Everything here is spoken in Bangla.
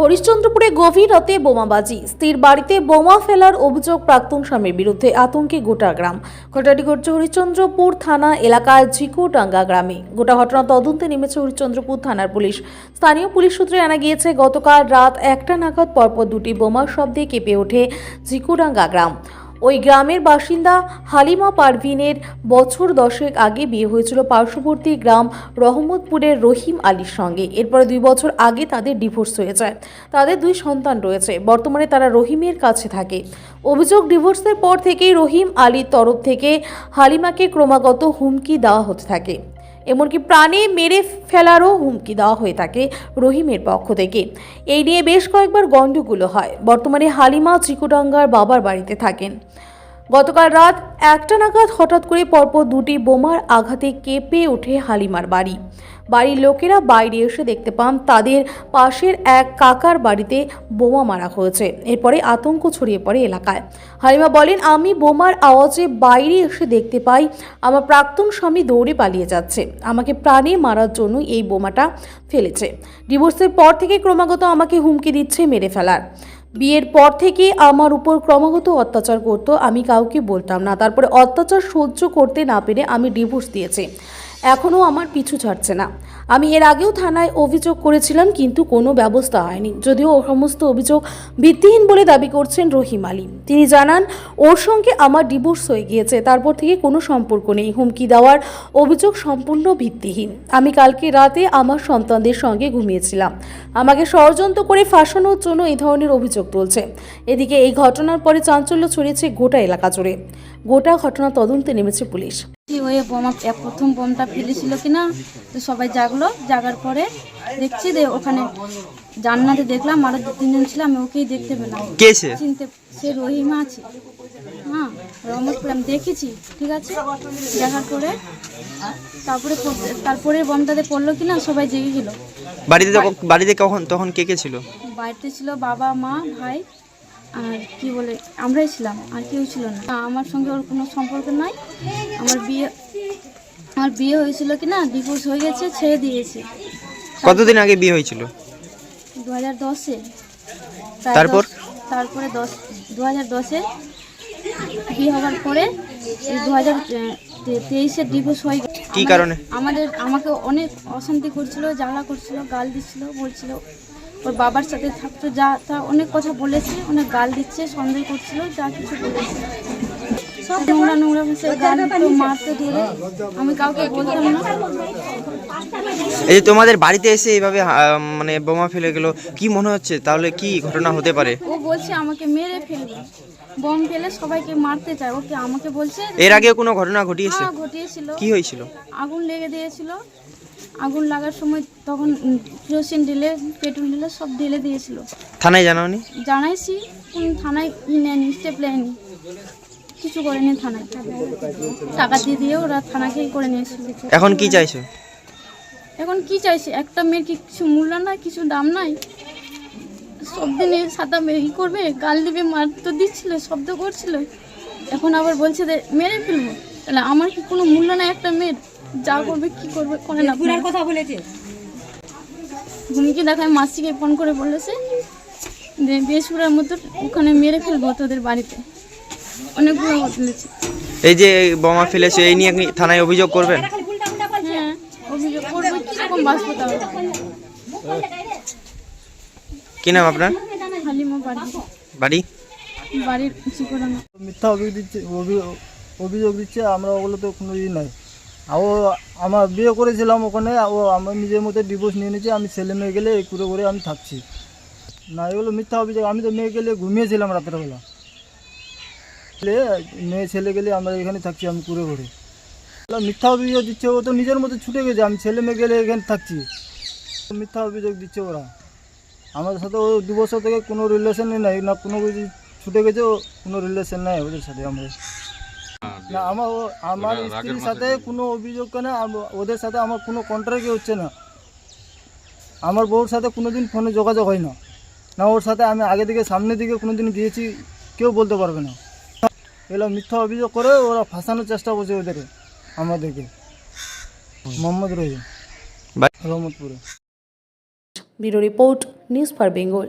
হরিশ্চন্দ্রপুরে গভীর রাতে বোমাবাজি। স্ত্রীর বাড়িতে বোমা ফেলার অভিযোগ প্রাক্তন স্বামীর বিরুদ্ধে আতঙ্কে গোটা গ্রাম। ঘটনাটি ঘটছে হরিশ্চন্দ্রপুর থানা এলাকার ঝিকুডাঙ্গা গ্রামে। গোটা ঘটনা তদন্তে নেমেছে হরিশ্চন্দ্রপুর থানার পুলিশ। স্থানীয় পুলিশ সূত্রে জানা গিয়েছে, গতকাল রাত একটা নাগাদ পরপর দুটি বোমার শব্দে কেঁপে ওঠে ঝিকুডাঙ্গা গ্রাম। ওই গ্রামের বাসিন্দা হালিমা পারভিনের বছর দশেক আগে বিয়ে হয়েছিল পার্শ্ববর্তী গ্রাম রহমতপুরের রহিম আলীর সঙ্গে। এরপরে দুই বছর আগে তাদের ডিভোর্স হয়ে যায়। তাদের দুই সন্তান রয়েছে। বর্তমানে তারা রহিমের কাছে থাকে। অভিযোগ ডিভোর্সের পর থেকেই রহিম আলীর তরফ থেকে হালিমাকে ক্রমাগত হুমকি দেওয়া হতে থাকে। এমনকি প্রাণে মেরে ফেলারও হুমকি দেওয়া হয়ে থাকে রহিমের পক্ষ থেকে। এই নিয়ে বেশ কয়েকবার গণ্ডগুলো হয়। বর্তমানে হালিমা চিকুডাঙ্গার বাবার বাড়িতে থাকেন। গতকাল রাত একটা নাগাদ হঠাৎ করে পরপর দুটি বোমার আঘাতে কেঁপে ওঠে হালিমার বাড়ি। বাড়ির লোকেরা বাইরে এসে দেখতে পান তাদের পাশের এক কাকার বাড়িতে বোমা মারা হয়েছে। এরপরে আতঙ্ক ছড়িয়ে পড়ে এলাকায়। হালিমা বলেন, আমি বোমার আওয়াজে বাইরে এসে দেখতে পাই, আমার প্রাক্তন স্বামী দৌড়ে পালিয়ে যাচ্ছে। আমাকে প্রাণে মারার জন্য এই বোমাটা ফেলেছে। ডিভোর্সের পর থেকে ক্রমাগত আমাকে হুমকি দিচ্ছে, মেরে ফেলার। বিয়ের পর থেকে আমার উপর ক্রমাগত অত্যাচার করতো, আমি কাউকে বলতাম না। তারপরে অত্যাচার সহ্য করতে না পেরে আমি ডিভোর্স দিয়েছি। এখনও আমার পিছু ছাড়ছে না। আমি এর আগেও থানায় অভিযোগ করেছিলাম, কিন্তু কোনো ব্যবস্থা হয়নি। যদিও ও সমস্ত অভিযোগ ভিত্তিহীন বলে দাবি করছেন রহিম আলী তিনি জানান, ওর সঙ্গে আমার ডিভোর্স হয়ে গিয়েছে, তারপর থেকে কোনো সম্পর্ক নেই। হুমকি দেওয়ার অভিযোগ সম্পূর্ণ ভিত্তিহীন। আমি কালকে রাতে আমার সন্তানদের সঙ্গে ঘুমিয়েছিলাম। আমাকে ষড়যন্ত্র করে ফাঁসানোর জন্য এই ধরনের অভিযোগ তুলছে। এদিকে এই ঘটনার পরে চাঞ্চল্য ছড়িয়েছে গোটা এলাকা জুড়ে। গোটা ঘটনা তদন্তে নেমেছে পুলিশ। কি হয়ে বোমা প্রথম বোমটা ফেলেছিল কিনা তো সবাই জাগলো। জাগার পরে দেখছি যে ওখানে জান্নাতে দেখলাম আরও দু তিনজন ছিল আমি ওকেই দেখতে পেলাম। কে সে? চিনতে সে রহিমা আছে। হ্যাঁ রহমতপুর আমি দেখেছি ঠিক আছে? দেখার পরে তারপরে তারপরে বোমটাতে পড়ল কিনা সবাই জেগে গেল। বাড়িতে বাড়িতে কখন তখন কে কে ছিল? বাড়িতে ছিল বাবা মা ভাই। আর কি বলে আমরাই ছিলাম আর কেউ ছিল না। আমার সঙ্গে ওর কোনো সম্পর্ক নাই। আমার বিয়ে আমার বিয়ে হয়েছিল কি না ডিভোর্স হয়ে গেছে ছেড়ে দিয়েছে। কতদিন আগে বিয়ে হয়েছিল? দু হাজার দশে। তারপর? তারপরে দশ দু হাজার দশে বিয়ে হওয়ার পরে দু হাজার তেইশে ডিভোর্স হয়ে গেছে। কি কারণে? আমাদের আমাকে অনেক অশান্তি করছিল ঝামেলা করছিল গাল দিচ্ছিল বলছিল। ওর বাবার সাথে থাকতো যা তা অনেক কথা বলেছে অনেক গাল দিচ্ছে সন্দেহ করছিল যা কিছু বলেছে। সব নোংরা নোংরা ভাষায় গাল দিত মারতে ধরে আমি কাউকে বলতাম না। এই যে তোমাদের বাড়িতে এসে এইভাবে মানে বোমা ফেলে গেল কি মনে হচ্ছে? তাহলে কি ঘটনা হতে পারে? ও বলছে আমাকে মেরে ফেলবে। বম ফেলে সবাইকে মারতে চায় ওকে আমাকে বলছে এর আগে কোনো ঘটনা ঘটিয়েছে? হ্যাঁ ঘটিয়েছিল। কি হয়েছিল? আগুন লেগে দিয়েছিল। আগুন লাগার সময় তখন কেরোসিন ঢেলে পেট্রোল ঢেলে সব ঢেলে দিয়েছিল। থানায় জানাওনি? জানাইছি কোন থানায় ই নেয়নি স্টেপ নেয়নি। কিছু করেনি থানায়। টাকা দিয়ে দিয়ে ওরা থানাকেই করে নিয়েছিল এখন কি চাইছো? এখন কি চাইছে? একটা মেয়ের কি কিছু মূল্য নাই কিছু দাম নাই? সব দিনে সাদা মেয়ে ই করবে গাল দিবে মার তো দিচ্ছিল শব্দ করছিল। এখন আবার বলছে যে মেরে ফেলব। তাহলে আমার কি কোনো মূল্য নাই একটা মেয়ের? যা করবে কি করবে করে না আপনারা। কথা বলেছে। হুমকি দেখায় মাসিকে ফোন করে বলেছে যে বেসুরার মতো ওখানে মেরে ফেলব তোদের বাড়িতে। অনেকগুলো বলেছে এই যে এই বোমা ফেলেছে এই নিয়ে থানায় অভিযোগ করবেন? হ্যাঁ অভিযোগ করব কীরকম বাঁচবো তাহলে কি নাম আপনার? হালিমা বাড়ি। বাড়ি? বাড়ির মিথ্যা অভিযোগ দিচ্ছে অভি- অভিযোগ দিচ্ছে আমরা ওগুলো তো কোনো ই নাই। আর ও আমার বিয়ে করেছিলাম ওখানে ও আমার নিজের মতো ডিভোর্স নিয়ে নিয়েছি আমি ছেলে মেয়ে গেলে এই করে করে আমি থাকছি। না এগুলো মিথ্যা অভিযোগ আমি তো মেয়ে গেলে ঘুমিয়েছিলাম রাতের বেলা গেলে, মেয়ে ছেলে গেলে আমরা এখানে থাকছি আমি কুড়ে ঘুরে। মিথ্যা অভিযোগ দিচ্ছে ও তো নিজের মতো ছুটে গেছে আমি ছেলে মেয়ে গেলে এখানে থাকছি। মিথ্যা অভিযোগ দিচ্ছে ওরা। আমাদের সাথে ও দু বছর থেকে কোনো রিলেশনই নাই না কোনো কিছু ছুটে গেছে কোনো রিলেশন নাই ওদের সাথে আমাদের। না আমার আমার স্ত্রীর সাথে কোনো অভিযোগ ওদের সাথে আমার কোনো কন্ট্রাক্টই হচ্ছে না। আমার বউর সাথে কোনোদিন ফোনে যোগাযোগ হয় না। না ওর সাথে আমি আগে থেকে সামনের দিকে কোনোদিন গিয়েছি কেউ বলতে পারবে না। এগুলো মিথ্যা অভিযোগ করে ওরা ফাঁসানোর চেষ্টা করছে ওদের আমাদেরকে। Mohammad Rahim? রহমতপুরে। Bureau report news for Bengal.